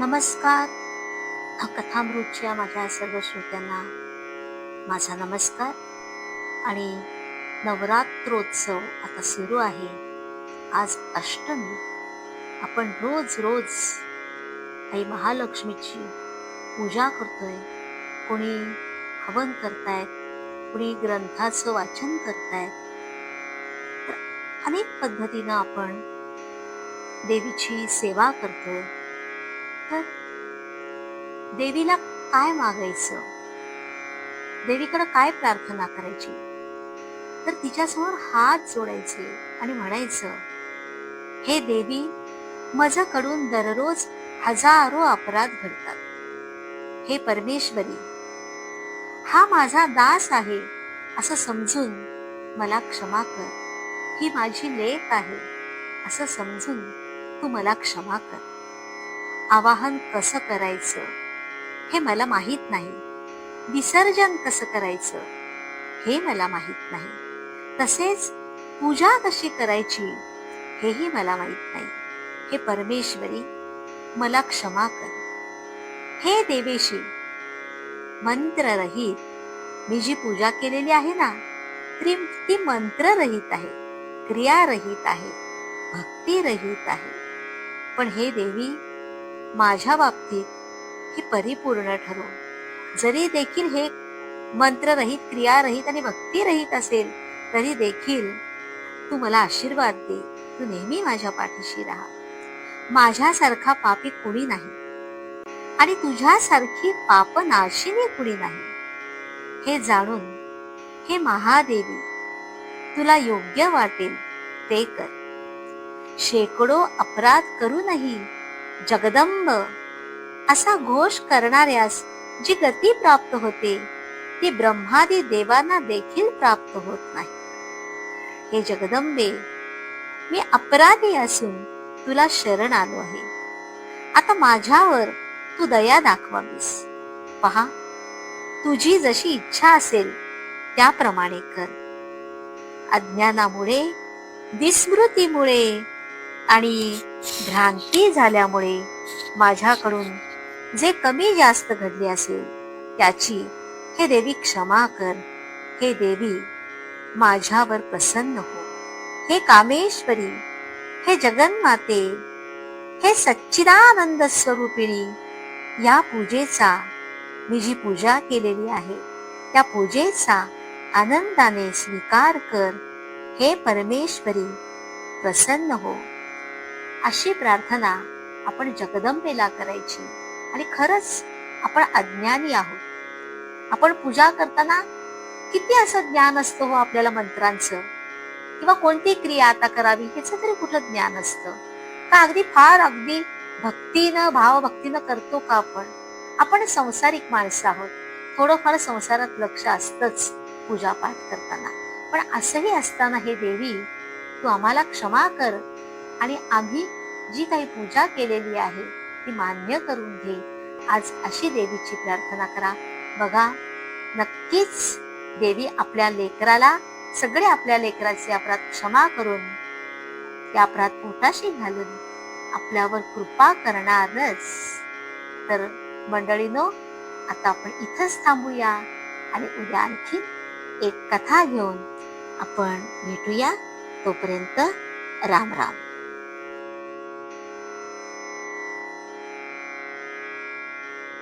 नमस्कार. कथामृतच्या माझ्या सर्व श्रोत्यांना. माझा नमस्कार. आणि नवरात्रोत्सव आता सुरू आहे. आज अष्टमी. आपण रोज रोज आई महालक्ष्मीची पूजा करतोय. कोणी हवन करतायत कोणी ग्रंथाचं वाचन करतायत. तर अनेक पद्धतीनं आपण देवीची सेवा करतोय. तर देवीला काय मागायचं? देवीकडे काय प्रार्थना करायची? तर तिच्यासमोर हात जोडायचे आणि म्हणायचं हे देवी माझ्याकडून दररोज हजारो अपराध घडतात. हे परमेश्वरी हा माझा दास आहे असं समजून मला क्षमा कर. ही माझी लेख आहे असं समजून तू मला क्षमा कर. आवाहन कसं करायचं हे मला माहीत नाही. विसर्जन कसं करायचं हे मला माहीत नाही. तसेच पूजा कशी करायची हेही मला माहीत नाही. हे परमेश्वरी मला क्षमा कर. हे देवेशी मंत्ररहित मी जी पूजा केलेली आहे ना ती ती मंत्ररहित आहे क्रियारहित आहे भक्तिरहित आहे. पण हे देवी माझ्या बाबतीत ही परिपूर्ण ठरव जरी देखील हे मंत्ररहित क्रियारहित आणि भक्तिरहित असेल तरी देखील तू मला आशीर्वाद दे. तू नेहमी माझ्या पाठीशी राहा. माझ्यासारखा पापी कुणी नाही. आणि तुझ्यासारखी पापनाशिनी कुणी नाही. हे जाणून हे महादेवी तुला योग्य वाटेल ते कर. शेकडो अपराध करूनही जगदंब. असा घोष करणाऱ्यास जी गती प्राप्त होते ती ब्रह्मादी देवांना देखील प्राप्त होत नाही. हे जगदंबे मी अपराधी असून तुला शरण आलो आहे. आता माझ्यावर तू दया दाखवावीस. पहा तुझी जशी इच्छा असेल त्याप्रमाणे कर. अज्ञानामुळे विस्मृतीमुळे आणि भ्रांती झाल्यामुळे माझ्याकडून जे कमी जास्त घडले असेल त्याची हे देवी क्षमा कर. हे देवी माझ्यावर प्रसन्न हो. हे कामेश्वरी हे जगन्माते हे सच्चिदानंद स्वरूपिणी या पूजेचा मी जी पूजा केलेली आहे त्या पूजेचा आनंदाने स्वीकार कर. हे परमेश्वरी प्रसन्न हो. अशी प्रार्थना आपण जगदंबेला करायची. आणि खरंच आपण अज्ञानी आहोत. आपण पूजा करताना किती असं ज्ञान असतं हो आपल्याला मंत्रांचं? किंवा कोणती क्रिया आता करावी ह्याचं तरी कुठलं ज्ञान असतं? का अगदी फार अगदी भक्तीनं भावभक्तीनं करतो का आपण? आपण संसारिक माणसं आहोत. थोडंफार संसारात लक्ष असतंच पूजा पाठ करताना. पण असंही असताना हे देवी तू आम्हाला क्षमा कर. आणि आम्ही जी काही पूजा केलेली आहे ती मान्य करून घे आज अशी देवीची प्रार्थना करा. बघा नक्कीच देवी आपल्या लेकराला सगळे आपल्या लेकराचे अपराध क्षमा करून ते अपराध पोटाशी घालून आपल्यावर कृपा करणारच. तर मंडळीनो आता आपण इथंच थांबूया आणि उद्या आणखी एक कथा घेऊन आपण भेटूया. तोपर्यंत राम राम.